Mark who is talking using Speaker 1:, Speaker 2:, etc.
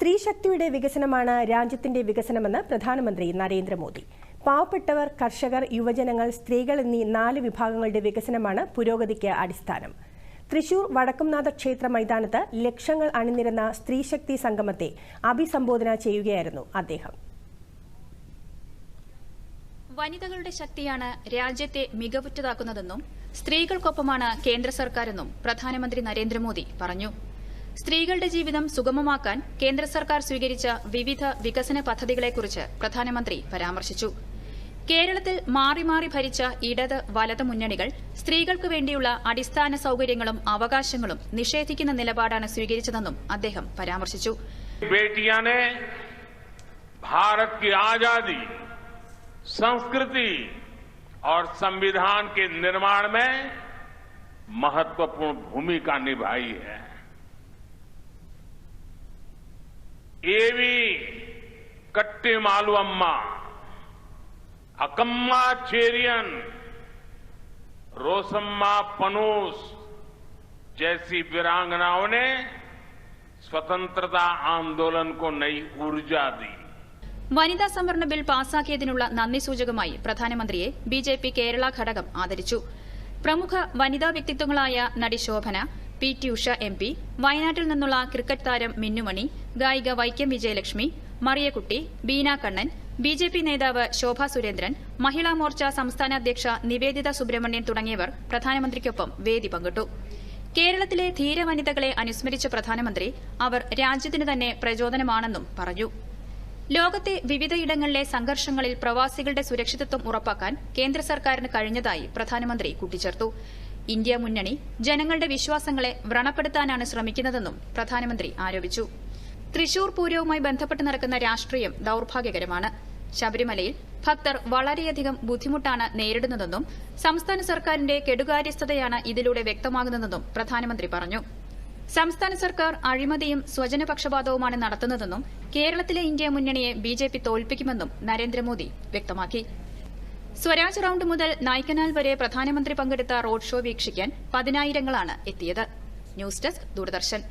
Speaker 1: സ്ത്രീ ശക്തിയുടെ വികസനമാണ് രാജ്യത്തിന്റെ വികസനമെന്ന് പ്രധാനമന്ത്രി നരേന്ദ്രമോദി പാവപ്പെട്ടവർ കർഷകർ യുവജനങ്ങൾ സ്ത്രീകൾ എന്നീ നാല് വിഭാഗങ്ങളുടെ വികസനമാണ് പുരോഗതിക്ക് അടിസ്ഥാനം തൃശൂർ വടക്കുംനാഥ ക്ഷേത്ര മൈതാനത്ത് ലക്ഷങ്ങൾ അണിനിരുന്ന സ്ത്രീശക്തി സംഗമത്തെ അഭിസംബോധന ചെയ്യുകയായിരുന്നു അദ്ദേഹം
Speaker 2: വനിതകളുടെ ശക്തിയാണ് രാജ്യത്തെ മികവുറ്റതാക്കുന്നതെന്നും സ്ത്രീകൾക്കൊപ്പമാണ് കേന്ദ്ര സർക്കാരെന്നും പ്രധാനമന്ത്രി നരേന്ദ്രമോദി പറഞ്ഞു സ്ത്രീകളുടെ ജീവിതം സുഗമമാക്കാൻ കേന്ദ്ര സർക്കാർ സ്വീകരിച്ച വിവിധ വികസന പദ്ധതികളെക്കുറിച്ച് പ്രധാനമന്ത്രി പരാമർശിച്ചു കേരളത്തിൽ മാറി മാറി ഭരിച്ച ഇടത് വലത് മുന്നണികൾ സ്ത്രീകൾക്ക് വേണ്ടിയുള്ള അടിസ്ഥാന സൌകര്യങ്ങളും അവകാശങ്ങളും നിഷേധിക്കുന്ന നിലപാടാണ് സ്വീകരിച്ചതെന്നും അദ്ദേഹം പരാമർശിച്ചു
Speaker 3: ഭാരത് കി സംസ്കൃതി സംവിധാന संविधान के निर्माण में महत्वपूर्ण ఏవి కట్టి మాలువమ్మ అకమ్మ చేరియన్ रोसम्मा पनूस जैसी वीरांगनाओं ने സ്വതന്ത്രതാ ആന്തോളനക്ക് നൈ ഊർജാദി
Speaker 2: വനിതാ സംവരണ ബിൽ പാസാക്കിയതിനുള്ള നന്ദി സൂചകമായി പ്രധാനമന്ത്രിയെ ബി ജെ പി കേരള ഘടകം ആദരിച്ചു പ്രമുഖ വനിതാ വ്യക്തിത്വങ്ങളായ നടി Shobana P T Usha M P വയനാട്ടിൽ നിന്നുള്ള ക്രിക്കറ്റ് താരം മിന്നുമണി ഗായിക Vaikom Vijayalakshmi Mariyakutty Beena Kannan B J P നേതാവ് ശോഭ സുരേന്ദ്രൻ മഹിളാ മോർച്ച സംസ്ഥാന അധ്യക്ഷ നിവേദിത സുബ്രഹ്മണ്യൻ തുടങ്ങിയവർ പ്രധാനമന്ത്രിക്കൊപ്പം വേദി പങ്കിട്ടു കേരളത്തിലെ ധീരവനിതകളെ അനുസ്മരിച്ച പ്രധാനമന്ത്രി അവർ രാജ്യത്തിന് തന്നെ പ്രചോദനമാണെന്നും പറഞ്ഞു ലോകത്തെ വിവിധയിടങ്ങളിലെ സംഘർഷങ്ങളിൽ പ്രവാസികളുടെ സുരക്ഷിതത്വം ഉറപ്പാക്കാൻ കേന്ദ്ര സർക്കാരിന് കഴിഞ്ഞതായി പ്രധാനമന്ത്രി കൂട്ടിച്ചേർത്തു ഇന്ത്യ മുന്നണി ജനങ്ങളുടെ വിശ്വാസങ്ങളെ വ്രണപ്പെടുത്താനാണ് ശ്രമിക്കുന്നതെന്നും പ്രധാനമന്ത്രി ആരോപിച്ചു തൃശൂർ പൂരവുമായി ബന്ധപ്പെട്ട് നടക്കുന്ന രാഷ്ട്രീയം ദൌർഭാഗ്യകരമാണ് ശബരിമലയിൽ ഭക്തർ വളരെയധികം ബുദ്ധിമുട്ടാണ് നേരിടുന്നതെന്നും സംസ്ഥാന സർക്കാരിന്റെ കെടുകാര്യസ്ഥതയാണ് ഇതിലൂടെ വ്യക്തമാകുന്നതെന്നും പ്രധാനമന്ത്രി പറഞ്ഞു സംസ്ഥാന സർക്കാർ അഴിമതിയും സ്വജനപക്ഷപാതവുമാണ് നടത്തുന്നതെന്നും കേരളത്തിലെ ഇന്ത്യ മുന്നണിയെ ബിജെപി തോൽപ്പിക്കുമെന്നും നരേന്ദ്രമോദി വ്യക്തമാക്കി സ്വരാജ് റൌണ്ട് മുതൽ നായ്ക്കനാൽ വരെ പ്രധാനമന്ത്രി പങ്കെടുത്ത റോഡ് ഷോ വീക്ഷിക്കാൻ പതിനായിരങ്ങളാണ് എത്തിയത് ന്യൂസ് ഡെസ്ക് ദൂരദർശൻ